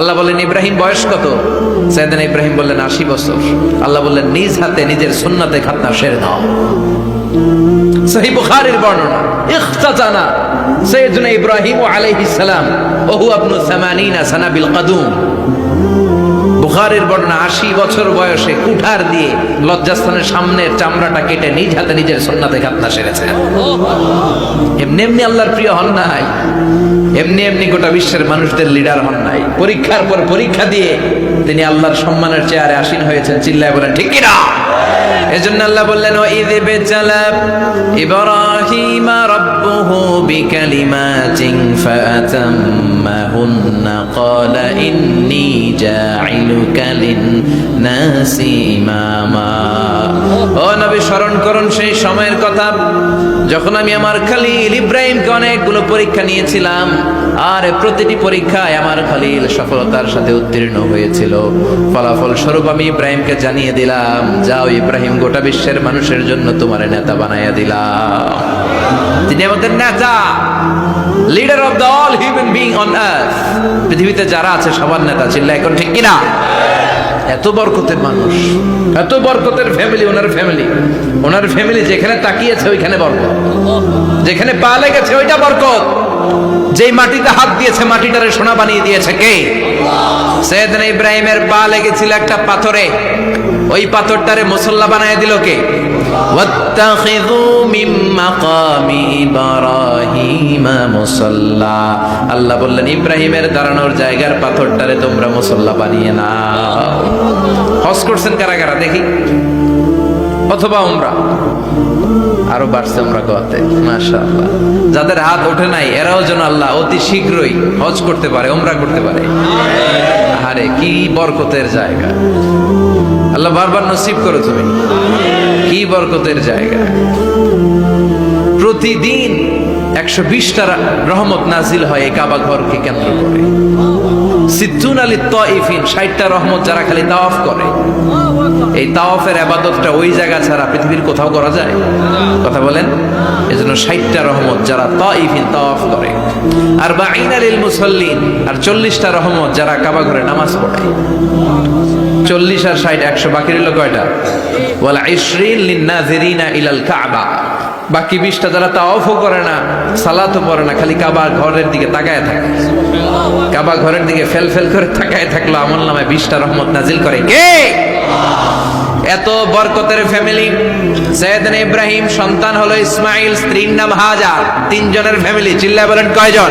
আল্লাহ বললেন ইব্রাহিম, বয়স কত? সাইদান ইব্রাহিম বললেন, আশি বছর। আল্লাহ বললেন, নিজ হাতে, নিজের সুন্নাতে খাতনা সেরে দাও সহি বর্ণনা ইব্রাহিম আলাইহিস সালাম ওহু আপনু 80 সানা বিল কাদুম। বুখারের বর্ণনা আশি বছর বয়সে কুঠার দিয়ে লজ্জাস্থানের সামনের চামড়াটা কেটে নিজ হাতে নিজের সন্নাতে খাতনা সেরেছেন এমনি এমনি আল্লাহর প্রিয় হন নাই। এমনি এমনি গোটা বিশ্বের মানুষদের লিডার হন নাই। পরীক্ষার পর পরীক্ষা দিয়ে তিনি আল্লাহর সম্মানের চেয়ারে আসীন হয়েছেন। চিল্লায় বলেন, ঠিক কিনা এজন্য আল্লাহ বললেন ও ঈদ বেচালা ইব্রাহিম রাব্বুহু বিকালিমাতিন ফাতাম্মাহুন্না ক্বালা ইন্নী জাইলুকা লিন-নাসি ইমামা ও নবী, স্মরণ করুন সেই সময়ের কথা। যখন আমি আমার খালিল ইব্রাহিমকে অনেকগুলো পরীক্ষা নিয়েছিলাম, আর প্রতিটি পরীক্ষায় আমার খালিল সফলতার সাথে উত্তীর্ণ হয়েছিল। ফলাফল স্বরূপ আমি ইব্রাহিমকে জানিয়ে দিলাম, যাও ইব্রাহিম, গোটা বিশ্বের মানুষের জন্য তোমার নেতা বানাইয়া দিলাম। তিনি আমাদের নেতা leader of the all human being on earth পৃথিবীতে যারা আছে, সবার নেতা চিল্লা এখন ঠিক কিনা? এত বরকতের মানুষ, এত বরকতের ফ্যামিলি ওনার ফ্যামিলি ওনার ফ্যামিলি যেখানে তাকিয়েছে, ওইখানে বরকত। যেখানে পা লেগেছে, ওইটা বরকত। যেই মাটিতে হাত দিয়েছে, মাটিটারে সোনা বানিয়ে দিয়েছে কে? সৈয়দনা ইব্রাহিমের পা লেগেছিল একটা পাথরে। ওই পাথরটারে মুসল্লা বানায় দিল কে? আল্লাহ বললেন, ইব্রাহিমের দাঁড়ানোর জায়গার পাথরটারে তোমরা মুসল্লা বানিয়ে না হস করছেন কারা কারা? দেখি। অথবা আমরা আরও বাড়ছে আমরা গোয়াতে মাশা যাদের হাত ওঠে নাই, এরাও যেন আল্লাহ অতি শীঘ্রই হজ করতে পারে ওমরা করতে পারে। আরে কি বরকতের জায়গা। আল্লাহ বারবার নসিব করো তুমি, কি বরকতের জায়গা। প্রতিদিন একশো বিশটা রহমত নাজিল হয় এই কাবা ঘরকে কেন্দ্র করে। সিদ্ধুন আলী তইফিন ষাটটা রহমত যারা খালি তাওয়াফ করে। এই তাওয়াফের আবাদতটা ওই জায়গা ছাড়া পৃথিবীর কোথাও করা যায়? কথা বলেন? এজন্য ষাটটা রহমত যারা তইফিন তাওয়াফ করে। আর বা আইনালিল মুসল্লিন, আর চল্লিশটা রহমত যারা কাবা ঘরে নামাজ পড়ে। চল্লিশ আর ষাট, একশো বাকি রইল কয়টা? ওয়ালা ইশরিন লিন্নাজিরিনা ইলাল কাবা। বাকি বিশটা যারা অফও করে না, সালাতও পরে না, খালি কাবা ঘরের দিকে তাকায় থাকে। কাবা ঘরের দিকে ফেল ফেল করে তাকায় থাকল, আমল নামে বিশটা রহমত নাজিল করে। কে? এত বরকতের ফ্যামিলি সৈয়দন ইব্রাহিম, সন্তান হলো ইসমাইল, স্ত্রীর নাম হাজার। তিনজনের ফ্যামিলি চিল্লা বলেন কয়জন?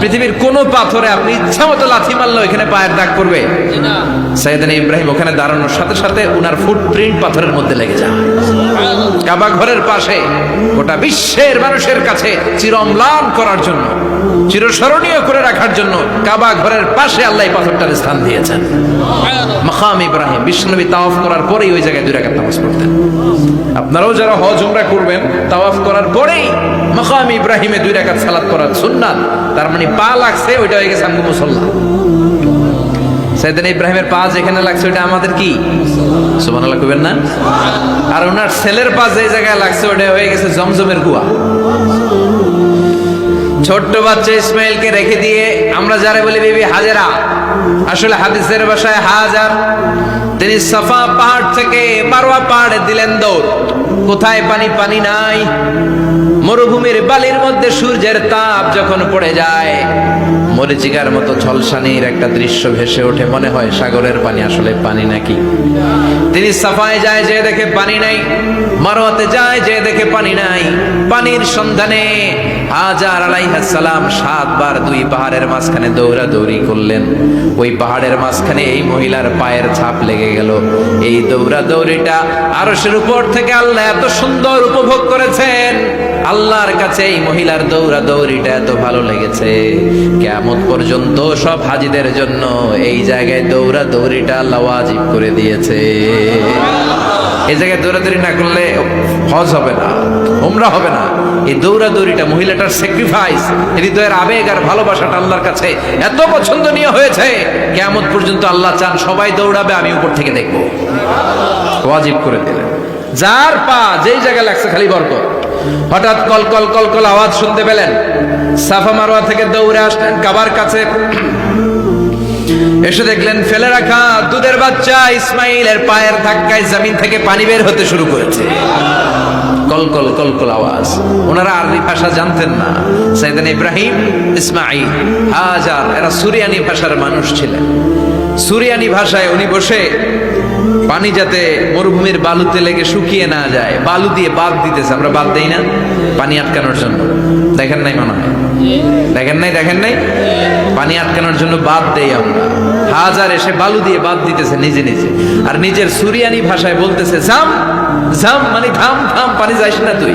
পৃথিবীর কোন পাথরে আপনি ইচ্ছা মতো লাথি মারলো এখানে পায়ের দাগ করবে সাইদান ইব্রাহিম ওখানে দাঁড়ানোর সাথে সাথে উনার ফুটপ্রিন্ট পাথরের মধ্যে লেগে যায়। কাবা ঘরের পাশে গোটা বিশ্বের মানুষের কাছে চিরম্লান করার জন্য চিরস্মরণীয় করে রাখার জন্য কাবা ঘরের পাশে আল্লাহ পাথরটার স্থান দিয়েছেন। মাকাম ইব্রাহিম বিশ্বনবী তাওয়াফ করার পরেই ওই জায়গায় দুই রাকাত নামাজ পড়তেন। আপনারাও যারা হজ উমরা করবেন তাওয়াফ করার পরেই মাকাম ইব্রাহিমে দুই রাকাত সালাত করার সুন্নাত। তার মানে পা লাগছে, ওইটা হয়ে গেছে আমগো মুসল্লা। সাইদান ইব্রাহিমের পা যেখানে লাগছে, ওইটা আমাদের কি? সুবহানাল্লাহ কইবেন না? আর ওনার ছেলের পা যে জায়গায় লাগছে ওটা হয়ে গেছে জমজমের কুয়া ছোট্ট বাচ্চা ইসমাইলকে রেখে দিয়ে আমরা যারা বলি, বিবি হাজেরা। আসলে হাদিসের ভাষায় হাজার। তিনি সাফা পাহাড় থেকে মারোয়া পাহাড়ে দিলেন দৌড়। কোথায় পানি? পানি নাই। মরুভূমির বালির মধ্যে সূর্যের তাপ যখন পড়ে যায়, মরিচিকার মতো ঝলসানির একটা দৃশ্য ভেসে ওঠে, মনে হয় সাগরের পানি। আসলে পানি নাকি? তিনি সাফায় যায়, যে দেখে পানি নাই। মারোয়াতে যায়, যে দেখে পানি নাই। পানির সন্ধানে হাজার আলাইহাস সালাম সাতবার দুই পাহাড়ের মাঝখানে দৌড়াদৌড়ি করলেন। ওই পাহাড়ের মাঝখানে এই মহিলার পায়ের ছাপ লেগে গেল। এই দৌড়াদৌড়িটা আরশের উপর থেকে আল্লাহ এত সুন্দর উপভোগ করেছেন। আল্লাহর কাছে এই মহিলার দৌড়া দৌড়িটা এত ভালো লেগেছে। কেমন পর্যন্ত সব হাজিদের জন্য এই জায়গায় দৌড়া দৌড়িটা আল্লাহ ওয়াজিব করে দিয়েছে। এই জায়গায় দৌড়াদৌড়ি না করলে হজ হবে না, উমরা হবে না। এই দৌড়াদৌড়িটা মহিলাটার স্যাক্রিফাইস হৃদয়ের আবেগ আর ভালোবাসাটা আল্লাহর কাছে এত পছন্দনীয় হয়েছে কেমন পর্যন্ত আল্লাহ চান সবাই দৌড়াবে, আমি উপর থেকে দেখব। ওয়াজিব করে দিলেন। যার পা যেই জায়গায় লাগছে খালি বরকত। হঠাৎ কল কল কল কল আওয়াজ শুনতে পেলেন। সাফা মারোয়া থেকে দৌড়ে আসলেন, কাবার কাছে। এসে দেখলেন ফেলে রাখা দুধের বাচ্চা ইসমাইলের পায়ের ধাক্কায় জমিন থেকে পানি বের হতে শুরু করেছে। কলকল কলকল আওয়াজ। ওনারা আরবি ভাষা জানতেন না। সাইদান ইব্রাহিম, ইসমাইল, হাজার, এরা সুরিয়ানি ভাষার মানুষ ছিলেন। সুরিয়ানি ভাষায় উনি বসে পানি যাতে মরুভূমির বালুতে লেগে শুকিয়ে না যায়। বালু দিয়ে বাদ দিতেছে, আমরা বাদ দেই না। পানি আটকানোর জন্য। দেখেন নাই মনে হয়? দেখেন নাই দেখেন নাই? পানি আটকানোর জন্য বাদ দেই আমরা। হাজার এসে বালু দিয়ে বাদ দিতেছে নিজে নিজে। আর নিজের সুরিয়ানি ভাষায় বলতেছে, জাম জাম মানে থাম থাম পানি যাইস না তুই।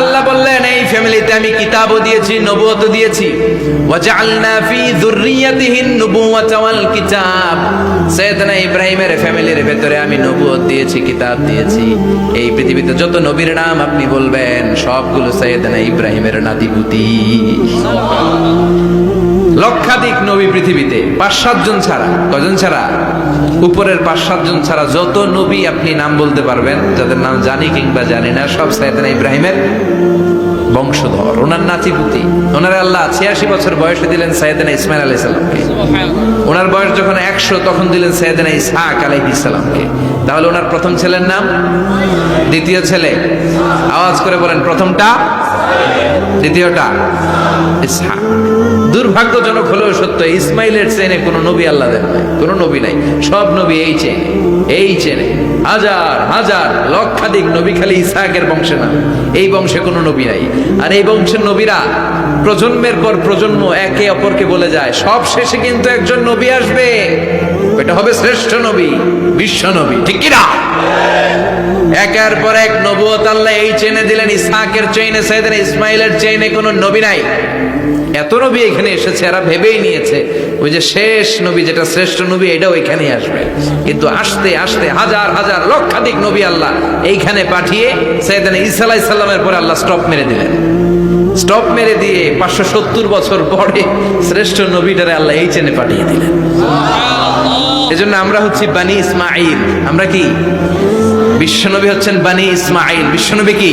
আল্লাহ বললেন, এই ফ্যামিলিতে আমি কিতাবও দিয়েছি নবুয়ত দিয়েছি। ওয়াজআলনা ফি যুররিয়াতিহিন নুবুওয়াতা ওয়াল কিতাব। সাইয়েদনা ইব্রাহিমের ফ্যামিলির ভেতরে আমি নবুয়ত দিয়েছি, কিতাব দিয়েছি। এই পৃথিবীতে যত নবীর নাম আপনি বলবেন, সবগুলো সাইয়েদনা ইব্রাহিমের নাতিপুতি লক্ষাধিক নবী পৃথিবীতে পাঁচ সাতজন ছাড়া। কজন ছাড়া? উপরের পাঁচ সাতজন ছাড়া যত নবী আপনি নাম বলতে পারবেন যাদের নাম জানি কিংবা জানি না সব সাইয়েদনা ইব্রাহিমের বংশধর। ওনার নাতিপুতি। ওনার আল্লাহ ছিয়াশি বছর বয়সে দিলেন সাইয়েদনা ইসমাইল আলাইহিস সালামকে। ওনার বয়স যখন একশো তখন দিলেন সৈয়দনা ইসহাক আলাইহিস সালামকে। তাহলে ওনার প্রথম ছেলের নাম? দ্বিতীয় ছেলে? আওয়াজ করে বলেন প্রথমটা? দ্বিতীয়টা? ইসহাক। দুর্ভাগ্যজনক হলেও সত্য, ইসমাইলের চেনে কোনো নবী আল্লাহ দেন নাই, কোনো নবী নাই, সব নবী এই চেনে এই চেনে হাজার হাজার, লক্ষাধিক নবী খালি ইসহাকের বংশে না, এই বংশে কোনো নবী নাই, আর এই বংশের নবীরা প্রজন্মের পর প্রজন্ম একে অপরকে বলে যায়, সব শেষে কিন্তু একজন নবী আসবে, এটা হবে শ্রেষ্ঠ নবী, বিশ্ব নবী, ঠিক কিনা? একের পর এক নবুয়ত আল্লাহ এই চেনে দিলেন। ইসহাকের চেইনে সাইদেন ইসমাইলের চেইনে কোনো নবী নাই। এত নবী এখানে এসেছে, এরা ভেবেই নিয়েছে। ওই যে শেষ নবী, যেটা শ্রেষ্ঠ নবী, এটাও এখানেই আসবে। কিন্তু আসতে আসতে হাজার হাজার, লক্ষাধিক নবী আল্লাহ এইখানে পাঠিয়ে সাইদান ইসা আলাইহিস সালামের পরে আল্লাহ স্টপ মেরে দিলেন। স্টপ মেরে দিয়ে পাঁচশো সত্তর বছর পরে শ্রেষ্ঠ নবীটারে আল্লাহ এই চেনে পাঠিয়ে দিলেন। এজন্য আমরা হচ্ছি বানি ইসমাইল আমরা কি? বিশ্বনবী হচ্ছেন বানী ইসমাইল বিশ্বনবী কি?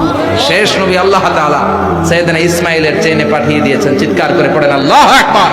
শেষ নবী আল্লাহ তাআলা সৈয়দনা ইসমাইলের চেনে পাঠিয়ে দিয়েছেন। চিৎকার করে পড়েন আল্লাহ আকবার!